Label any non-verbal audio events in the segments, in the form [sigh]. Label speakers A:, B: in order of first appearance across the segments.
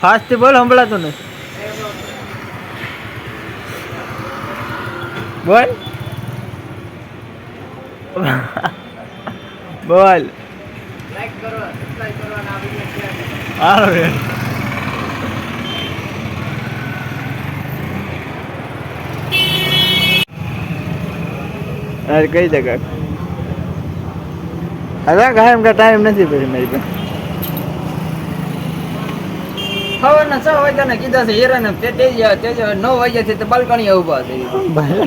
A: ફાસ્ટથી બોલ સંભળાતું નથી બોલ. [laughs] બોલ. હાલો રે કઈ જગા હવે કાયમ કા ટાઈમ નથી પછી મારી પાસે.
B: સવારના છ વાગ્યાના કીધા છે હીરાને તે તેજ તેજ નવ વાગ્યાથી તે બાલ્કનીએ ઊભા છે.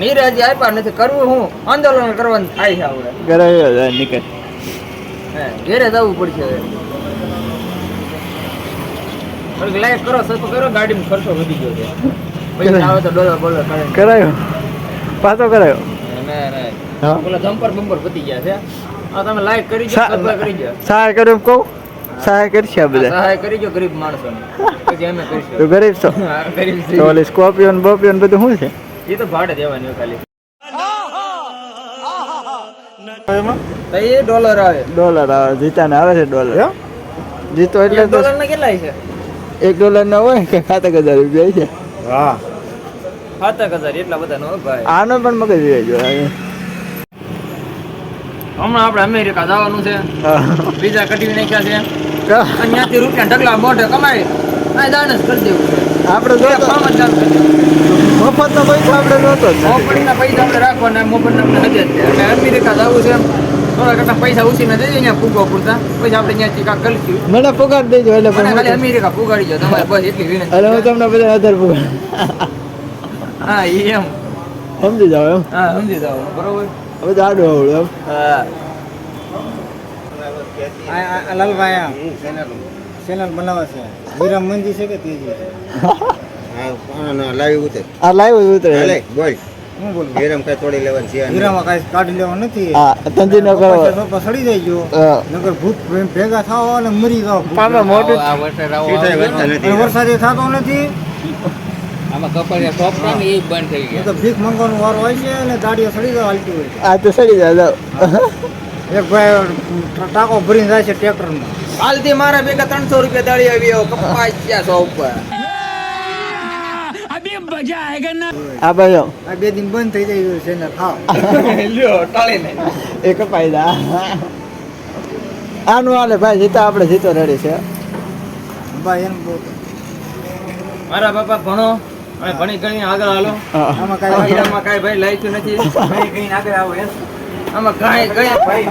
B: નીરજ આપ્યા નથી કરવું હું? આંદોલન કરવાનું થાય છે આપણે
A: કરાવ્યો નીકળ.
B: ઘેરે જવું પડશે લાઈક કરો સસ્તો કરો ગાડીમાં ખર્ચો વધી ગયો છે. પૈસા આવે તો ડોલર બોલર
A: કરાયો? પાછો કરાયો?
B: ના ના. ઓલા જમ્પર બમ્પર પતી ગયા છે. આ તમે લાઈક કરી દો કરી દો
A: સહાય કરું કહું? સહાય કરશે બધા.
B: સહાય કરીજો ગરીબ માણસોને. પછી અમે
A: ગરીબ છો? તો. ઓલી સ્કોર્પિયો ને બોપિયો ને બધું શું છે?
B: એ તો ભાડે દેવાની ખાલી. તો એ ડોલર આવે.
A: ડોલર આવે જીતાને આવે છે ડોલર જીતો એટલે
B: એક
A: તો
B: ડોલર ના કેટલા છે
A: એક ડોલર ના હોય કે સાતક હજાર રૂપિયા છે
C: હા.
B: સાતક હજાર એટલા બધા નો ભાઈ.
A: આનો પણ મગજ રહેજો
B: હમણાં આપણે અમેરિકા જવાનું છે. વિઝા કઢી નાખ્યા છે. અહીંયાથી રૂપિયા ઢગલા મોઢે કમાઈ આ દાન જ કરી દેવું છે.
A: આપણે
B: જો કામ જ.
A: મફતનો પૈસા આપણે જોતો નથી.
B: પૈસા આપણે રાખવાના મફતના આપણે નથી જ એટલે અમેરિકા જવું છે થોડા કરતા પૈસા ઉછીને દેજે અહીંયા ફૂગો પૂરતા. પછી આપણે ત્યાંથી કાંક કરીશું
A: મને પગાર દેજો એટલે
B: ખાલી અમેરિકા પુગાડી દો તમારે બસ એટલી વિનંતી
A: એટલે હું તમને બધા અધર પગાર
B: હા એમ.
A: સમજી જાવ એમ.
B: હા સમજી જાવ બરોબર.
A: આડું આવડું એમ.
B: હા
C: લાલભાઈ ચેનલ બનાવે છે. વિરામ મંદિર છે કે તેજી
D: લાવી ઉતર.
A: આ લાવ્યું ઉતરે.
D: હાલે બોલ.
C: હું બોલું?
D: વિરમ કાંઈ તોડી લેવાની છે.
C: વિરામાં કાંઈ કાઢી લેવા નથી.
A: હા ધંધી ન કરો.
C: સડી જાય જો. નગર ભૂત ભેગા થાવ અને મરી જાવ
A: મોટું
B: આ વર્ષે.
C: અને વરસાદે થતો નથી.
B: આમાં કપાળિયા શોપ છે ને એ બંધ થઈ
C: એ
B: ગયા.
C: તો ભીખ મંગવાનો વાર હોય છે અને દાડીઓ સડી જાય હાલતી હોય.
A: આ તો સડી જાય
C: એક ભાઈ ટાંકો ભરીને જાય છે ટ્રેક્ટરમાં.
B: હાલતી મારા ભેગા ત્રણસો રૂપિયા દાડી આવી આવો કપાઈ ગયા સો ઉપર?
A: આ બાજુ.
C: આ બે દિન બંધ થઈ જાય ચેનલ હા [laughs]
B: લ્યો ટાળીને
A: એ કપાઈ દા આનું હાલે ભાઈ જીતા આપણે જીતો રેડી છે.
C: ભાઈ એમ
B: મારા બાપા ભણો. અને ભણી ગણી આગળ હાલો.
C: આમાં કાંઈ
B: હીરામાં કાંઈ ભાઈ લાયક્યું નથી. ભણી ગણીને આગળ આવો એમ. આમાં કાંઈ ગયા ભાઈ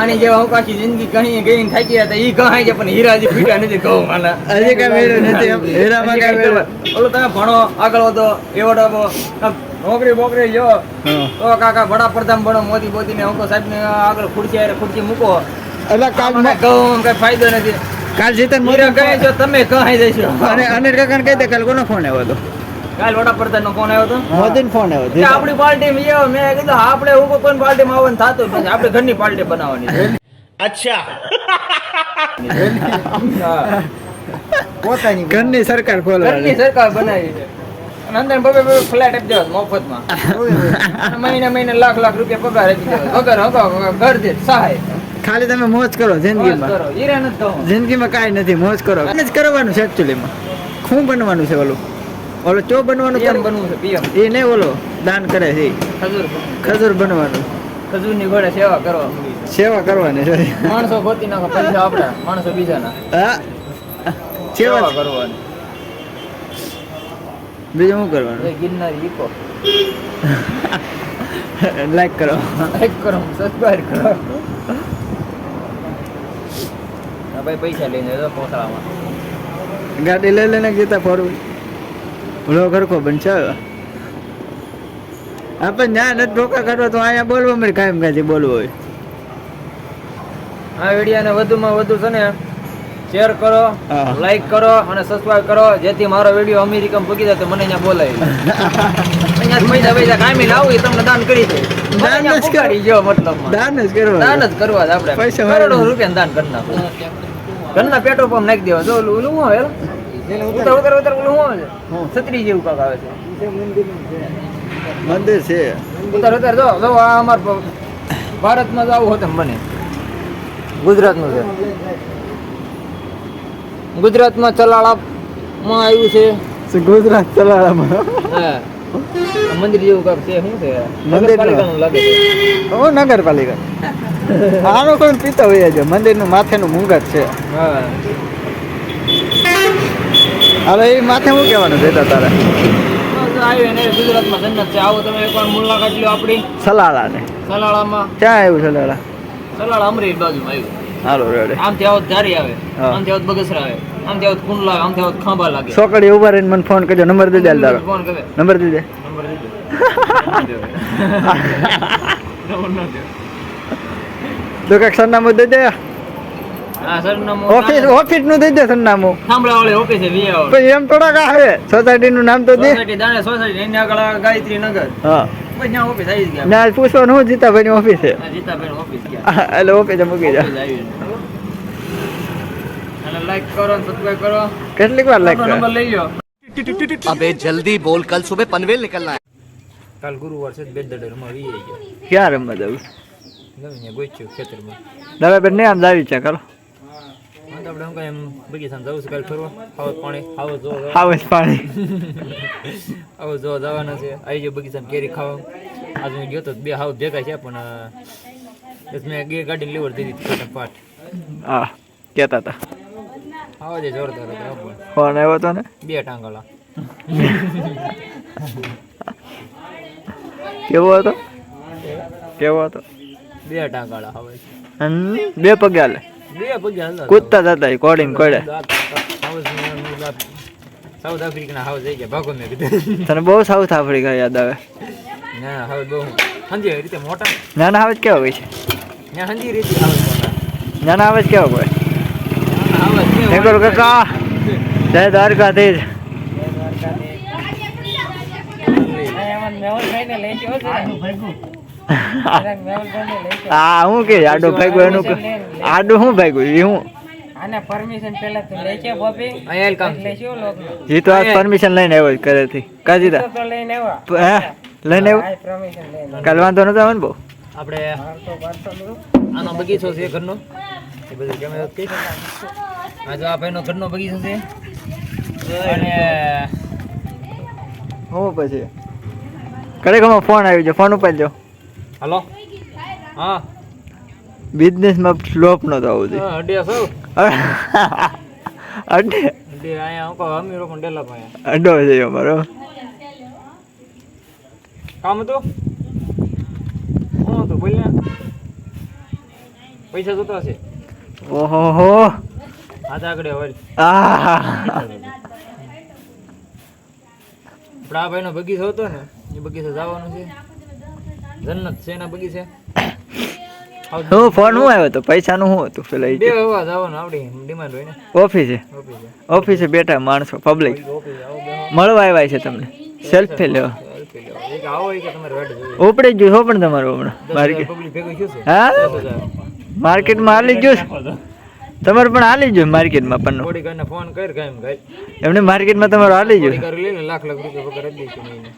B: આની જેવા હું આખી જિંદગી ગણી ગઈ થાકી હતા ઈ ગહાય છે પણ હીરાજી ફીટ્યા નથી કહું માના.
A: હજી કઈ મેળ્યું નથી હીરામાં કઈ મેળ્યું
B: ઓલું તમે ભણો આગળ વધો આમ નોકરી બોકરી
A: જો
B: તો કાકા વડાપ્રધાન બનો મોદી મોદી ને અંકો સાહેબ ને આગળ ખુરશી હારે ખુરશી મૂકો.
A: એટલે
B: કામ કહું કઈ ફાયદો નથી.
A: કાલ જીતન
B: હીરા કહે છો તમે કહાઈ દેશો
A: અને અનિલ કાકાને કહી દે કાલ કોનો ફોન આવ્યો હતો?
B: કાલ વડાપ્રધાન નો ફોન આવ્યો હતો?
A: મોદીનો ફોન આવ્યો
B: હતો આપણી પાર્ટી માં આવ્યો મેં કીધું આપણે હું કોઈ પાર્ટી માં આવવાનું થતું જ નથી આપણે ઘરની પાર્ટી બનાવવાની અચ્છા.
C: પોતાની [laughs]
A: ઘરની સરકાર
B: ઘરની
A: ખોલવાની
B: સરકાર બનાવી છે. નંદન અંદર બબે બબે ફ્લેટ આપી દેવા મફતમાં. [laughs] મહિને મહિને લાખ લાખ રૂપિયા પગાર આપી દેવા પગાર હગા ઘર દે સહાય.
A: ખાલી તમે મોજ કરો જિંદગીમાં. જિંદગીમાં કાંઈ નથી મોજ કરો. એને જ કરવાનું છે એકચ્યુઅલીમાં શું બનવાનું છે ઓલું. ઓલો ચો બનવાનું કેમ
B: બનવું છે
A: એ નહીં ઓલો દાન કરે છે. ખજૂર
B: ખજૂર
A: ખજૂર બનવાનું.
B: ખજૂરની ઘોડે સેવા કરવા
A: સેવા કરવાની છે.
B: માણસો ગોતી નાખો પૈસા આપણા માણસો બીજાના.
A: હા.
B: સેવા કરવાની.
A: બીજું શું કરવાનું?
B: ગિરનારી ઈકો. [laughs]
A: લાઈક કરો.
B: લાઈક કરો સબસ્ક્રાઈબ કરો આ ભાઈ પૈસા લઈને જો પોસડામાં
A: ગાડી લઈ લઈને જતા ફરવું. ઓલો ઘરકો બનશે આપણે ના નથી ધોકા કાઢવા તો અહીંયા બોલવા મળે કાયમ કાંઈ બોલવું હોય.
B: આ વિડીયોને વધુમાં વધુ છે ને શેર કરો લાઈક કરો અને સબસ્ક્રાઇબ કરો જેથી મારો વીડિયો અમેરિકામાં પૂગી જાય તો મને અહીંયા બોલાય. અહીંયા પૈસા પૈસા કામી લાવું એ તમને દાન કરી દે.
A: દાન જ કરી.
B: ગયો મતલબ
A: દાન જ કરવા
B: દાન જ કરવા આપણે.
A: પૈસા
B: કરોડો રૂપિયા દાન કરી નાખો. ઘરના પેટ્રોલ પંપ નાખી દેવા. જો ઓલું ઓલું શું આવે ઉતર ઉતર ઉતર ઓલું શું આવે છે? છત્રી જેવું કાક આવે છે.
A: મંદિર છે.
B: ઉતર ઉતર જો જો આ અમાર ભારતમાં જ આવું હોતે બને. ગુજરાતનું છે. ગુજરાતમાં ચલાળામાં આવ્યું છે.
A: ગુજરાત ચલાળામાં?
B: હા. મંદિર જેવું કાંક છે શું છે? નગરપાલિકાનું લાગે છે.
A: ઓ નગરપાલિકા. આનો કોઈ પીતો હોય છે મંદિરનું માથેનું મુંગટ છે.
B: હા.
A: હવે એ માથે શું કહેવાનું છે તારે?
B: ગુજરાતમાં જન્નત છે. આવો તમે એકવાર મુલાકાત લ્યો આપણી.
A: સલાળા ને
B: સલાળામાં.
A: ક્યાં આવ્યું સલાળા?
B: સલાળા અમરેલી બાજુમાં આવ્યું.
A: હાલો રેડે.
B: આમથી આવત ધારી આવે. આમ આવત બગસરા આવે. આમથી આવત કુંડ લાગે આમથી આવત ખાંભા લાગે.
A: છોકરી ઊભા રહીને મને ફોન કરજો. નંબર દઈ દે તારો.
B: ફોન કરે
A: નંબર દઈ દે
B: નંબર દે
A: તો કંઈક સરનામું દઈ દે. ઓફિસ ઓફિસનું દઈ દે સરનામું.
B: થાંભલા વાળી ઓફિસે વી આવો.
A: પછી એમ થોડાક આવે સોસાયટી નું નામ તો દે.
B: સોસાયટી દાણે સોસાયટી એની આગળ ગાયત્રી નગર
A: હા. ના પૂછવાનું જીતાભાઈ ની ઓફિસ. છે
B: ઓફિસ
A: એટલે ઓફિસે મૂકી જા
B: ઓફિસ આવી અને લાઈક કરો અને સબસ્ક્રાઇબ કરો.
A: કેટલીક વાર લાઈક
B: કરો નંબર લઈ જાઓ
D: અબે જલ્દી બોલ કાલ સુબે પનવેલ નીકળના હે.
B: કાલ ગુરુવાર છે બે દડે રમવા આવી ગયો.
A: ક્યાં રમવા જવું?
B: જમીને ગોચ્યું ખેતરમાં.
A: દવે બેન ને આમ લાવી છે કરો
B: આપણે હું કઈ એમ બગીચામાં જવું છે કાલે ફરવા? આવો પાણી આવો જો
A: આવો પાણી. [laughs]
B: આવો જો જવાના છે. આવી ગયો બગીચા કેરી ખાવા. આજે ગયો તો બે હાવ ભેગા છે પણ મેં બે ગાડી લેવડ દીધી પાટ
A: હા કેતા હતા.
B: આવા જે જોરદાર હતો
A: ફોન આવ્યો હતો ને?
B: બે ટાંગલા.
A: કેવો હતો? કેવો હતો?
B: બે ટાંગાળા હવે.
A: બે પગે હાલે.
B: બે પગે હાલે
A: કૂદતા જતા કોડિંગ કોડે.
B: સાઉથ આફ્રિકાના હાવ જઈ ગયા ભાગો મેં કીધું.
A: તને બહુ સાઉથ આફ્રિકા યાદ આવે.
B: ના હવે બહુ હંજી રીતે મોટા.
A: નાના હવે કેવા હોય છે?
B: ના હંજી રીતે હાવ મોટા.
A: નાના આવે કેવા હોય?
B: જ
A: કહ્યું કાકા. જય દ્વારકાધીશ. હા હું કે આડો ભાગ્યો, એનું આડો શું ભાગ્યું એ હું.
E: આને પરમિશન
A: જી લઈને આવ્યો તો
E: લઈને આવ્યા
A: હે? લઈને આવ્યો?
E: પરમિશન લઈને
A: કાલ વાંધો નતો આવે ને
B: આપણે
E: તો બારસો નું
B: આનો બગીચો છે આ જો આ ભાઈનો ઘરનો બગીચો છે. અને
A: હો પછી. ખરેખર ફોન આવી છે ફોન ઉપાડજો
B: હલો. હા.
A: બિઝનેસમાં ફ્લોપ ન આવવું જોઈએ.
B: હા, અડ્યા સૌ
A: અડે
B: અડે અહીંયા હું અમીરો પણ ડેલા પાયા
A: અડો છે અમારો.
B: કામ હતું? શું હતું બોલ્યા? પૈસા જોતા છે
A: ઓહો હો
B: હાથ આગળ વળ આપણા ભાઈનો બગીચો હતો ને એ બગીચો જવાનું છે. જન્નત છે એના બગીચે.
A: હું ફોન હું આવ્યો તો? પૈસાનું શું હતું પેલા
B: બે હવા જવાનું આવડી ડિમાન્ડ હોય ને.
A: ઓફિસે?
B: ઓફિસે.
A: બેઠા માણસો પબ્લિક મળવા આવ્યા છે તમને. સેલ્ફી લેવા. ઉપડે જ ગયું પણ તમારું હમણાં. માર્કેટ હા? માર્કેટમાં હાલી જ ગયું તમારે પણ હાલી જો માર્કેટમાં પણ.
B: બોડીગાર્ડને ફોન કર કાંઈ એમ કાંઈ
A: એમને માર્કેટમાં તમારે હાલી જોયું
B: બોડીગાર્ડ લઈને લાખ લાખ રૂપિયા પગાર આપી દઈશું મહિને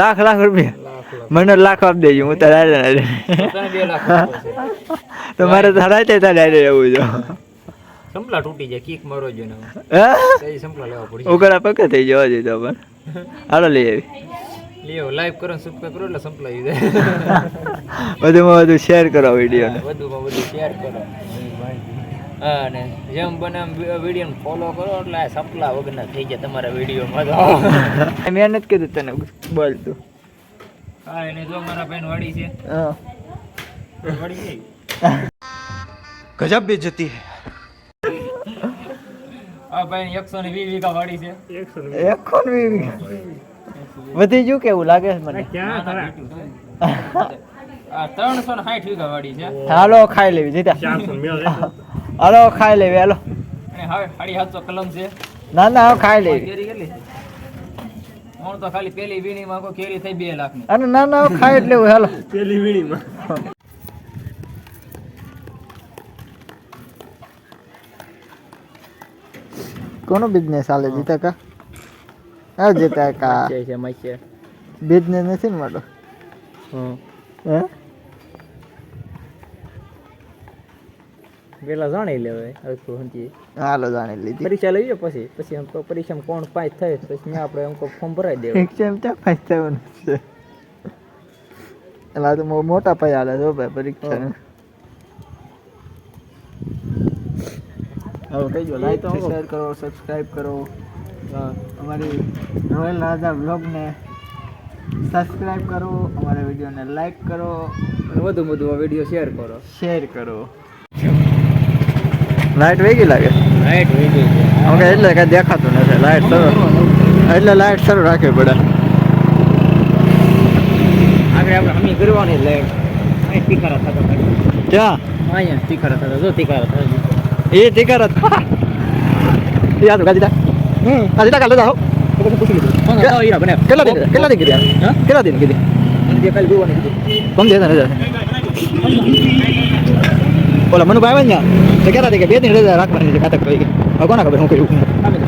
A: લાખ લાખ રૂપિયા?
B: લાખ લાખ.
A: મને લાખ આપી દેજો હું તારે હારે હારે.
B: તને બે લાખ આપવા છે.
A: તો મારે તારા તે તારે રહેવું છે.
B: સંપલા તૂટી જાય કીક મારો જો ને સંપલા લેવા પડી
A: ઉગડા પકે થઈ જવા દીધો પણ. હાલો લઈ આવી.
B: લ્યો લાઈવ કરો સબસ્ક્રાઇબ કરો એટલે સંપલાઈ જાય. [laughs]
A: વધુમાં વધુ શેર કરો વીડિયો
B: વધુમાં વધુ શેર કરો. અને જેમ બને એમ વીડિયો ફોલો કરો એટલે આ સપલા વગરના થઈ જાય તમારા વિડીયોમાં તો. [laughs]
A: મેં નથી કીધું તને બોલ તું.
B: હા એને જો મારા બેન વાડી છે.
A: હા.
B: વાડી છે.
D: ગજબ બેજતી હે.
B: આ બેન 120 વીઘા વાડી છે.
A: 120 વીઘા? વધી ગયું કેવું લાગે છે મને? ક્યાં ખરા?
B: આ ત્રણસો ને સાઠ વીઘા વાડી છે.
A: હાલો ખાઈ લેવી જીતા. [laughs] હાલો ખાઈ લેવી હાલો.
B: કલમ છે.
A: ના ના ખાઈ લેવી.
B: કેરી કેટલી હું તો ખાલી પેલી વીણી માં કોઈ કેરી થઈ બે લાખની
A: અને ના ના ખાઈ લેવું હાલો. કોનો બિઝનેસ આલે જીતા કા હા જીતા કા
B: છે મચ્છે
A: બિઝનેસ નથી ને મારો? હે?
B: પેલા જાણી લેવાય આખું સમજીએ.
A: હાલો જાણી લીધી.
B: પરીક્ષા લઈએ પછી? પછી એમ તો પરીક્ષામાં કોણ પાસ થાય પછી ત્યાં આપણે અમુક ફોર્મ ભરાઈ દેવું
A: એક્ઝામ ત્યાં પાસ થવાનું છે? એટલે તો મોટા પાયે હાલે છો ભાઈ પરીક્ષા હવે કઈ દો લાઈક શેર કરો સબસ્ક્રાઇબ કરો. અમારી રોયલ રાજા બ્લોગને સબસ્ક્રાઇબ કરો. અમારા વિડીયોને લાઈક કરો.
B: અને વધુ વધુ આ વીડિયો શેર કરો.
A: શેર કરો. લાઈટ વેગી લાગે.
B: લાઈટ વેગી
A: ઓકે એટલે કઈ દેખાતું નથી. લાઈટ શરૂ એટલે લાઈટ શરૂ રાખવી પડે.
B: આગળ આપણે હમી કરવાની લાઈટ. અહીં તીખારા થતા
A: ક્યાં?
B: અહીંયા તીખારા થતા જો તીખારા થતા
A: એ ટીકર જ એ આ તો ગાજી હમ. ગાજી તા કાલે જાઓ કેટલા દિન કેટલા દિન કીધી? કેટલા દિન કીધી? કોમ દેતા રજા ઓલા મનુ આવે ને તો કહેતા હતા કે બે દિન રજા રાખવાની છે કાતક કરી હવે કોના ખબર હું કર્યું?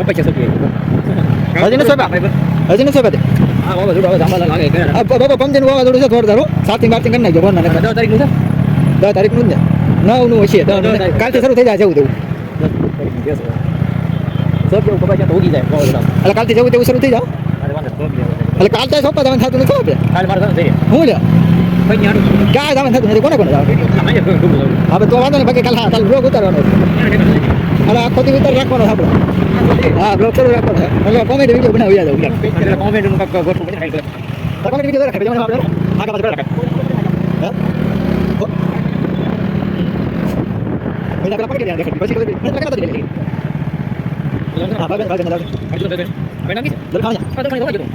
B: પચાસ રૂપિયા
A: હજી ને સોંપ્યા? હજી નથી સોંપ્યા
B: હા બાબા
A: વાવાઝોડું છે થોડું સાતથી બારથી કરી નાખજો કોણ
B: દસ તારીખનું છે?
A: દસ તારીખનું જ ને? નવનું. હશે કાલથી શરૂ થઈ જાય જવું તેવું. એટલે કાલથી જવું તેવું શરૂ થઈ જાવ. એટલે કાલ ત્યાં સોંપા તમે થતું નથી આપણે
B: કાલે મારે જવાનું
A: હું લ્યો?
B: કઈ નહીં હારું.
A: ક્યાં તમે થતું નથી કોને કોને જાવ
B: અહીંયા ડૂબું ડૂબું જવું.
A: હવે તો વાંધો નહીં બાકી કાલ હા કાલ બ્લોગ ઉતારવાનો છે. એટલે આખો દી ઉતાર રાખવાનો છે આપણે હા બ્લોગ શરૂ રાખવાનો છે એટલે કોમેડી વીડિયો બનાવી જાવ
B: એટલે કોમેન્ટનું કાંઈક ગોઠવું પડે ને એટલે.
A: કોમેડી વીડિયો રાખે પછી આપણે આગળ પાછળ રાખે હા પછી આપણે પકડી રાખે પછી પછી પછી કઈ નથી હા ભાઈ ભાઈ ભાઈ
B: આ જો, ભાઈ, ભાઈ નાખી છે?
A: દર ખાવા
B: આ તો મને ખબર કીધું.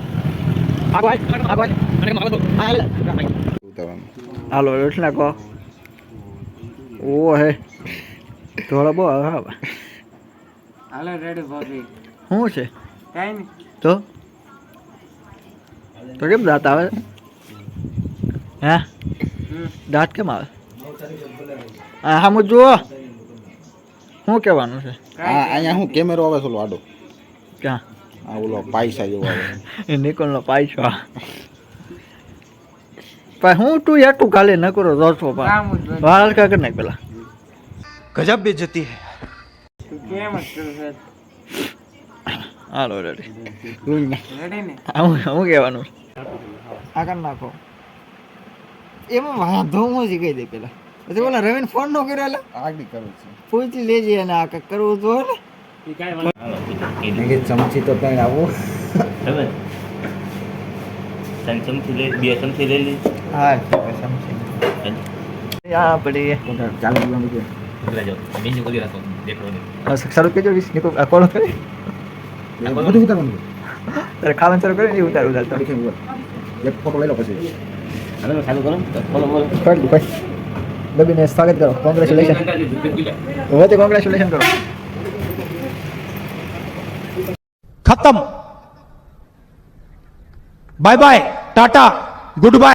A: આગો આય આગો આય
B: અને એમાં આગળ
A: હા હાલે હાલો એટલે કહો ઓ હે થોડો બહુ હા.
E: હાલો રેડી ભાભી.
A: શું છે?
E: કાંઈ નહીં.
A: તો? તો કેમ દાંત આવે? હે? દાંત કેમ આવે? હા હા હું જુઓ. શું કહેવાનું છે?
F: હા અહીંયા હું કેમેરો આવે છે ઓલો આડો.
A: ક્યાં?
F: આ ઓલો પાયસા જેવો આવે.
A: એ નિકોલનો પાછો પણ હું તું એકું ખાલી ન કરો જોશો પણ વાળ કાકર નાખ પેલા.
E: ગજબ બે જતી હે.
A: હાલો રેડી હું હું કહેવાનું. આગળ નાખો? એમાં વાંધો હું જ કહી દે પેલા. પછી બોલા રવિને ફોન નો કર્યો એટલે?
F: આગળ કરું છું.
A: પૂછી લેજે અને આ કરવું તો ને.
E: ચમચી તો કઈ આવું.
G: તમે ચમચી લે બે ચમચી લઈ લીધી.
A: હા આપણે
E: ચાલુ
A: કેજો વીસ કરે.
F: બધું ઉતારવાનું
A: તારે ખાવાનું શરૂ કરે ને ઉતાર
F: ઉતાર. પછી.
G: હાલો ચાલુ કરો. બોલો બોલો.
A: કાઢ સ્વાગત કરો. કોંગ્રેચ્યુલેશન હવે તે કોંગ્રેચ્યુલેશન કરો.
D: ખતમ. Bye bye tata goodbye